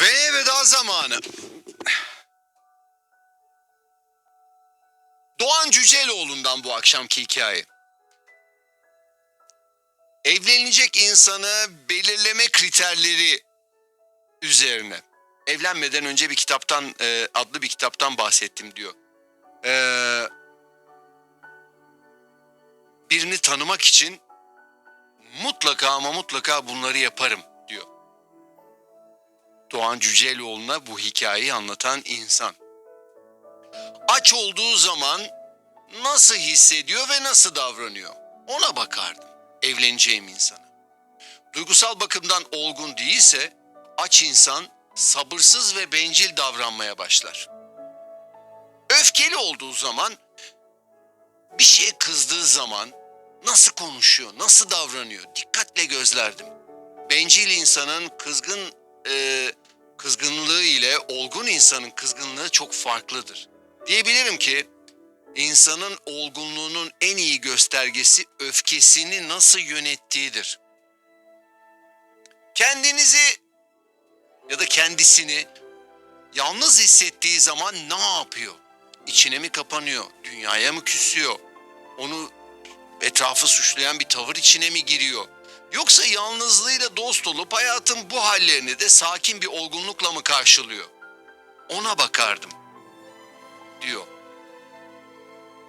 Ve veda zamanı. Doğan Cüceloğlu'ndan bu akşamki hikaye. Evlenecek insanı belirleme kriterleri üzerine. Evlenmeden önce bir kitaptan, e, adlı bir kitaptan bahsettim diyor. Ee, birini tanımak için mutlaka ama mutlaka bunları yaparım. Doğan Cüceloğlu'na bu hikayeyi anlatan insan. Aç olduğu zaman nasıl hissediyor ve nasıl davranıyor? Ona bakardım evleneceğim insana. Duygusal bakımdan olgun değilse aç insan sabırsız ve bencil davranmaya başlar. Öfkeli olduğu zaman bir şeye kızdığı zaman nasıl konuşuyor, nasıl davranıyor dikkatle gözlerdim. Bencil insanın kızgın e, kızgınlığı ile olgun insanın kızgınlığı çok farklıdır. Diyebilirim ki insanın olgunluğunun en iyi göstergesi öfkesini nasıl yönettiğidir. Kendinizi ya da kendisini yalnız hissettiği zaman ne yapıyor? İçine mi kapanıyor? Dünyaya mı küsüyor? Onu etrafı suçlayan bir tavır içine mi giriyor? Yoksa yalnızlığıyla dost olup hayatın bu hallerini de sakin bir olgunlukla mı karşılıyor? Ona bakardım diyor.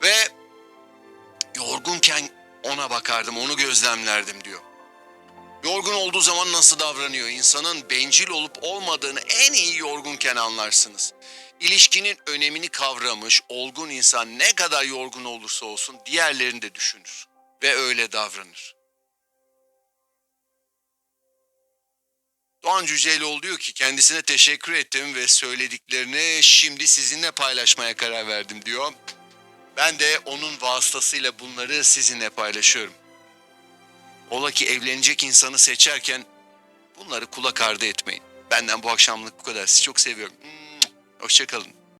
Ve yorgunken ona bakardım, onu gözlemlerdim diyor. Yorgun olduğu zaman nasıl davranıyor? İnsanın bencil olup olmadığını en iyi yorgunken anlarsınız. İlişkinin önemini kavramış, olgun insan ne kadar yorgun olursa olsun diğerlerini de düşünür ve öyle davranır. Doğan Cüceloğlu diyor ki kendisine teşekkür ettim ve söylediklerini şimdi sizinle paylaşmaya karar verdim diyor. Ben de onun vasıtasıyla bunları sizinle paylaşıyorum. Ola ki evlenecek insanı seçerken bunları kulak ardı etmeyin. Benden bu akşamlık bu kadar. Sizi çok seviyorum. Hoşçakalın.